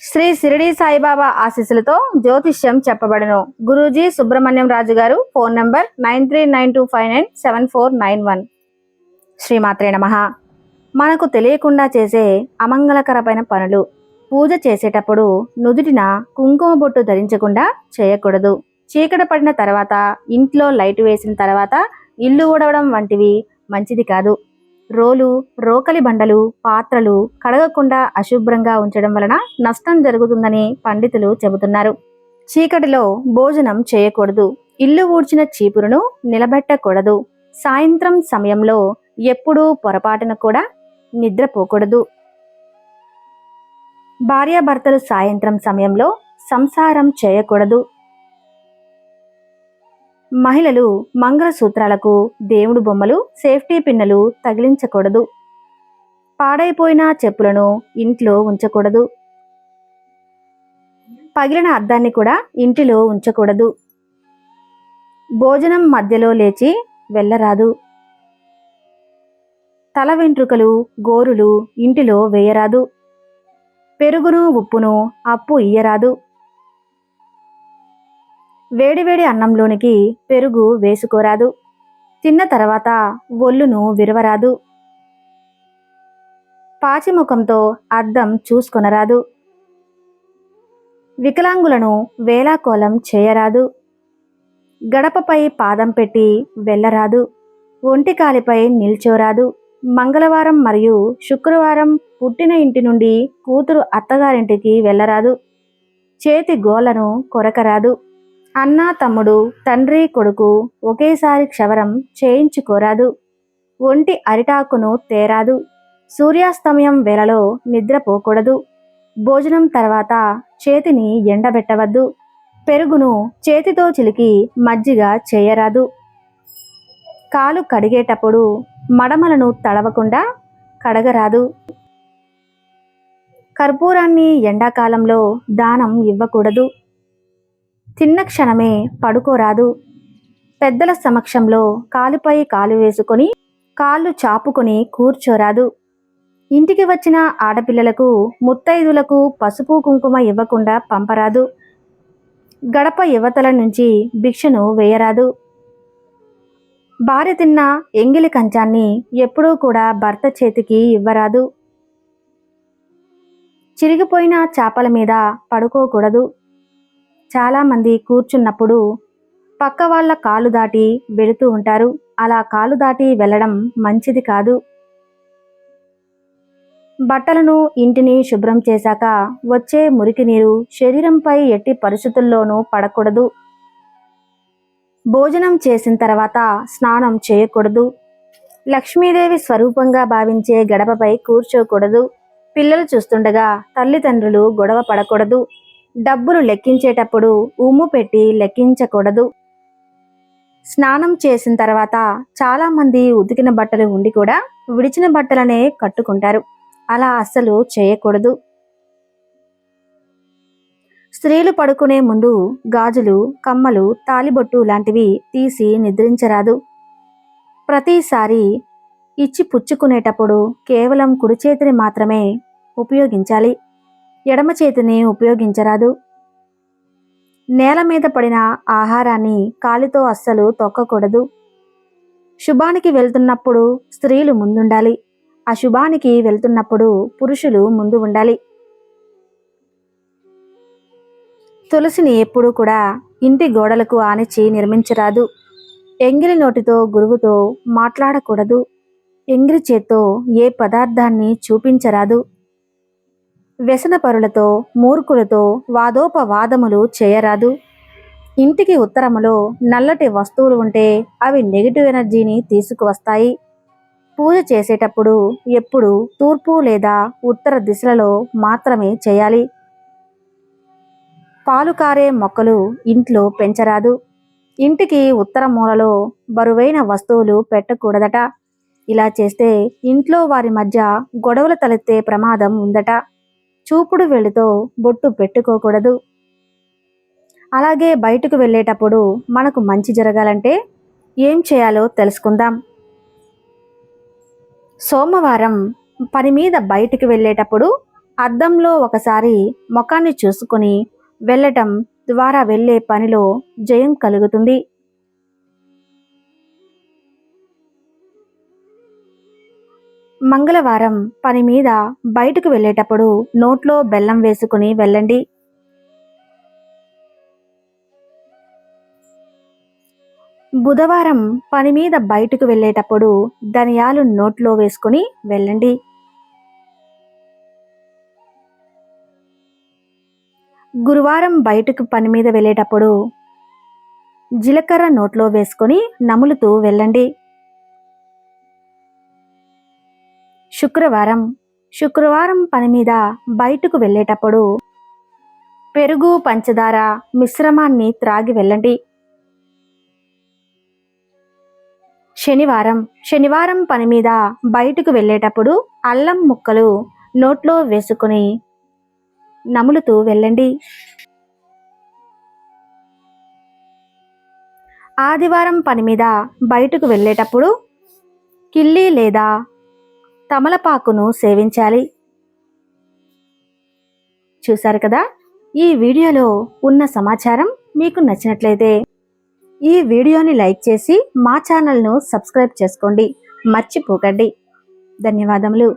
శ్రీ సిరిడి సాయిబాబా ఆశీస్సులతో జ్యోతిష్యం చెప్పబడను. గురూజీ సుబ్రహ్మణ్యం రాజు గారు phone number nine three nine two five nine seven four nine one. శ్రీమాత్రే నమ. మనకు తెలియకుండా చేసే అమంగళకరమైన పనులు. పూజ చేసేటప్పుడు నుదుటిన కుంకుమ బొట్టు ధరించకుండా చేయకూడదు. చీకట పడిన తర్వాత ఇంట్లో లైట్ వేసిన తర్వాత ఇల్లు ఊడవడం వంటివి మంచిది కాదు. రోలు రోకలి బండలు పాత్రలు కడగకుండా అశుభ్రంగా ఉంచడం వలన నష్టం జరుగుతుందని పండితులు చెబుతున్నారు. చీకటిలో భోజనం చేయకూడదు. ఇల్లు ఊడ్చిన చీపురును నిలబెట్టకూడదు. సాయంత్రం సమయంలో ఎప్పుడూ పొరపాటున కూడా నిద్రపోకూడదు. భార్యాభర్తలు సాయంత్రం సమయంలో సంసారం చేయకూడదు. మహిళలు మంగళసూత్రాలకు దేవుడు బొమ్మలు సేఫ్టీ పిన్నలు తగిలించకూడదు. పాడైపోయిన చెప్పులను ఇంట్లో ఉంచకూడదు. పగిలిన అద్దాన్ని కూడా ఇంటిలో ఉంచకూడదు. భోజనం మధ్యలో లేచి వెళ్ళరాదు. తల వెంట్రుకలు గోరులు ఇంటిలో వేయరాదు. పెరుగును ఉప్పును అప్పు ఇయ్యరాదు. వేడివేడి అన్నంలోనికి పెరుగు వేసుకోరాదు. తిన్న తర్వాత ఒళ్ళును విరవరాదు. పాచిముఖంతో అద్దం చూసుకొనరాదు. వికలాంగులను వేలాకోలం చేయరాదు. గడపపై పాదం పెట్టి వెళ్ళరాదు. ఒంటికాలిపై నిల్చోరాదు. మంగళవారం మరియు శుక్రవారం పుట్టిన ఇంటి నుండి కూతురు అత్తగారింటికి వెళ్ళరాదు. చేతి గోళ్ళను కొరకరాదు. అన్న తమ్ముడు తండ్రి కొడుకు ఒకేసారి క్షవరం చేయించుకోరాదు. ఒంటి అరిటాకును తేరాదు. సూర్యాస్తమయం వేళలో నిద్రపోకూడదు. భోజనం తర్వాత చేతిని ఎండబెట్టవద్దు. పెరుగును చేతితో చిలికి మజ్జిగ చేయరాదు. కాలు కడిగేటప్పుడు మడమలను తడవకుండా కడగరాదు. కర్పూరాన్ని ఎండాకాలంలో దానం ఇవ్వకూడదు. తిన్న క్షణమే పడుకోరాదు. పెద్దల సమక్షంలో కాలుపై కాలు వేసుకొని కాళ్ళు చాపుకొని కూర్చోరాదు. ఇంటికి వచ్చిన ఆడపిల్లలకు ముత్తైదులకు పసుపు కుంకుమ ఇవ్వకుండా పంపరాదు. గడప యువతల నుంచి భిక్షను వేయరాదు. భార్య తిన్న ఎంగిలి కంచాన్ని ఎప్పుడూ కూడా భర్త చేతికి ఇవ్వరాదు. చిరిగిపోయిన చేపల మీద పడుకోకూడదు. చాలామంది కూర్చున్నప్పుడు పక్క వాళ్ళ కాలు దాటి వెళుతూ ఉంటారు. అలా కాలు దాటి వెళ్ళడం మంచిది కాదు. బట్టలను ఇంటిని శుభ్రం చేశాక వచ్చే మురికి నీరు శరీరంపై ఎట్టి పరిస్థితుల్లోనూ పడకూడదు. భోజనం చేసిన తర్వాత స్నానం చేయకూడదు. లక్ష్మీదేవి స్వరూపంగా భావించే గడపపై కూర్చోకూడదు. పిల్లలు చూస్తుండగా తల్లిదండ్రులు గొడవ పడకూడదు. డబ్బులు లెక్కించేటప్పుడు ఉమ్ము పెట్టి లెక్కించకూడదు. స్నానం చేసిన తర్వాత చాలామంది ఉతికిన బట్టలు ఉండి కూడా విడిచిన బట్టలనే కట్టుకుంటారు. అలా అస్సలు చేయకూడదు. స్త్రీలు పడుకునే ముందు గాజులు కమ్మలు తాలిబొట్టు లాంటివి తీసి నిద్రించరాదు. ప్రతిసారి ఇచ్చి పుచ్చుకునేటప్పుడు కేవలం కుడి చేతిని మాత్రమే ఉపయోగించాలి. ఎడమ చేతిని ఉపయోగించరాదు. నేల మీద పడిన ఆహారాన్ని కాలితో అస్సలు తొక్కకూడదు. శుభానికి వెళ్తున్నప్పుడు స్త్రీలు ముందుండాలి. అశుభానికి వెళ్తున్నప్పుడు పురుషులు ముందు ఉండాలి. తులసిని ఎప్పుడూ కూడా ఇంటి గోడలకు ఆనిచి నిర్మించరాదు. ఎంగిలి నోటితో గురువుతో మాట్లాడకూడదు. ఎంగిలి చేత్తో ఏ పదార్థాన్ని చూపించరాదు. వ్యసనపరులతో మూర్ఖులతో వాదోపవాదములు చేయరాదు. ఇంటికి ఉత్తరములో నల్లటి వస్తువులు ఉంటే అవి నెగిటివ్ ఎనర్జీని తీసుకువస్తాయి. పూజ చేసేటప్పుడు ఎప్పుడు తూర్పు లేదా ఉత్తర దిశలలో మాత్రమే చేయాలి. పాలు కారే మొక్కలు ఇంట్లో పెంచరాదు. ఇంటికి ఉత్తర మూలలో బరువైన వస్తువులు పెట్టకూడదట. ఇలా చేస్తే ఇంట్లో వారి మధ్య గొడవలు తలెత్తే ప్రమాదం ఉందట. చూపుడు వేలుతో బొట్టు పెట్టుకోకూడదు. అలాగే బయటకు వెళ్ళేటప్పుడు మనకు మంచి జరగాలంటే ఏం చేయాలో తెలుసుకుందాం. సోమవారం పని మీద బయటికి వెళ్ళేటప్పుడు అద్దంలో ఒకసారి ముఖాన్ని చూసుకొని వెళ్ళటం ద్వారా వెళ్ళే పనిలో జయం కలుగుతుంది. మంగళవారం పని మీద బయటకు వెళ్ళేటప్పుడు నోట్లో బెల్లం వేసుకుని వెళ్ళండి. బుధవారం పని మీద బయటకు వెళ్ళేటప్పుడు ధనియాలు నోట్లో వేసుకుని వెళ్ళండి. గురువారం బయటకు పని మీద వెళ్ళేటప్పుడు జీలకర్ర నోట్లో వేసుకొని నములుతూ వెళ్ళండి. శుక్రవారం. శుక్రవారం పని మీద బయటకు వెళ్ళేటప్పుడు పెరుగు పంచదార మిశ్రమాన్ని త్రాగి వెళ్ళండి. శనివారం. శనివారం పని మీద బయటకు వెళ్ళేటప్పుడు అల్లం ముక్కలు నోట్లో వేసుకుని నములుతూ వెళ్ళండి. ఆదివారం పని మీద బయటకు వెళ్ళేటప్పుడు కిల్లి లేదా తమలపాకును సేవించాలి. చూశారు కదా? ఈ వీడియోలో ఉన్న సమాచారం మీకు నచ్చినట్లయితే ఈ వీడియోని లైక్ చేసి మా ఛానల్ను సబ్స్క్రైబ్ చేసుకోండి. మర్చిపోకండి. ధన్యవాదములు.